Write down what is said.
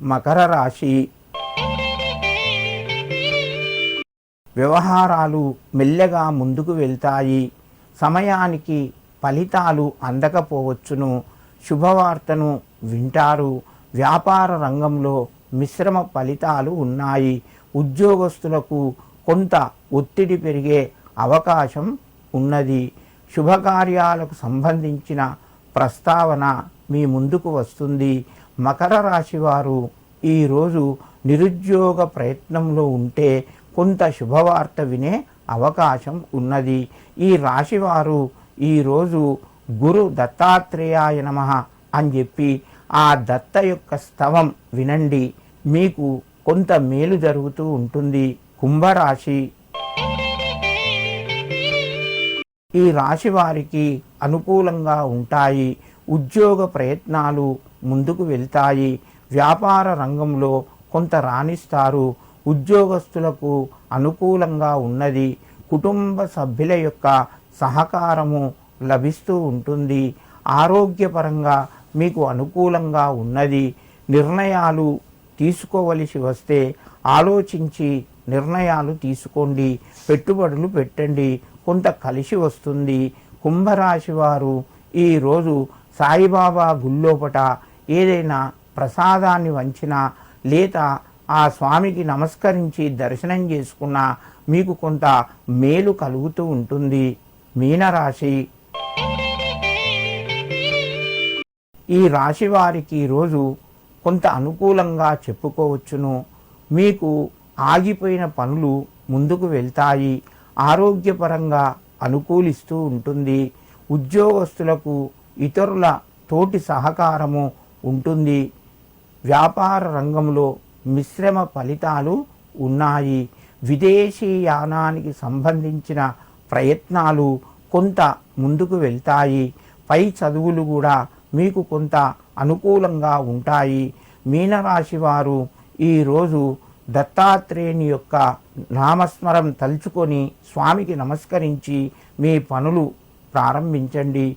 మకర రాశి. వ్యవహారాలు మెల్లగా ముందుకు వెళ్తాయి. సమయానికి ఫలితాలు అందకపోవచ్చును. శుభవార్తను వింటారు. వ్యాపార రంగంలో మిశ్రమ ఫలితాలు ఉన్నాయి. ఉద్యోగస్తులకు కొంత ఒత్తిడి పెరిగే అవకాశం ఉన్నది. శుభకార్యాలకు సంబంధించిన ప్రస్తావన మీ ముందుకు వస్తుంది. మకర రాశి వారు ఈరోజు నిరుద్యోగ ప్రయత్నంలో ఉంటే కొంత శుభవార్త వినే అవకాశం ఉన్నది. ఈ రాశివారు ఈరోజు గురు దత్తాత్రేయాయ నమ అని చెప్పి ఆ దత్త యొక్క స్తవం వినండి. మీకు కొంత మేలు జరుగుతూ ఉంటుంది. కుంభరాశి. ఈ రాశి వారికి అనుకూలంగా ఉంటాయి. ఉద్యోగ ప్రయత్నాలు ముందుకు వెళ్తాయి. వ్యాపార రంగంలో కొంత రాణిస్తారు. ఉద్యోగస్తులకు అనుకూలంగా ఉన్నది. కుటుంబ సభ్యుల యొక్క సహకారము లభిస్తూ ఉంటుంది. ఆరోగ్యపరంగా మీకు అనుకూలంగా ఉన్నది. నిర్ణయాలు తీసుకోవలసి వస్తే ఆలోచించి నిర్ణయాలు తీసుకోండి. పెట్టుబడులు పెట్టండి. కొంత కలిసి వస్తుంది. కుంభరాశి వారు ఈరోజు సాయిబాబా గుళ్ళోపట ఏదైనా ప్రసాదాన్ని వంచినా లేదా ఆ స్వామికి నమస్కరించి దర్శనం చేసుకున్నా మీకు కొంత మేలు కలుగుతూ ఉంటుంది. మీనరాశి. ఈ రాశి వారికి ఈరోజు కొంత అనుకూలంగా చెప్పుకోవచ్చును. మీకు ఆగిపోయిన పనులు ముందుకు వెళ్తాయి. ఆరోగ్యపరంగా అనుకూలిస్తూ ఉంటుంది. ఉద్యోగస్తులకు ఇతరుల తోటి సహకారము ఉంటుంది. వ్యాపార రంగంలో మిశ్రమ ఫలితాలు ఉన్నాయి. విదేశీ యానానికి సంబంధించిన ప్రయత్నాలు కొంత ముందుకు వెళ్తాయి. పై చదువులు కూడా మీకు కొంత అనుకూలంగా ఉంటాయి. మీనరాశి వారు ఈరోజు దత్తాత్రేయుని యొక్క నామస్మరం తలుచుకొని స్వామికి నమస్కరించి మీ పనులు ప్రారంభించండి.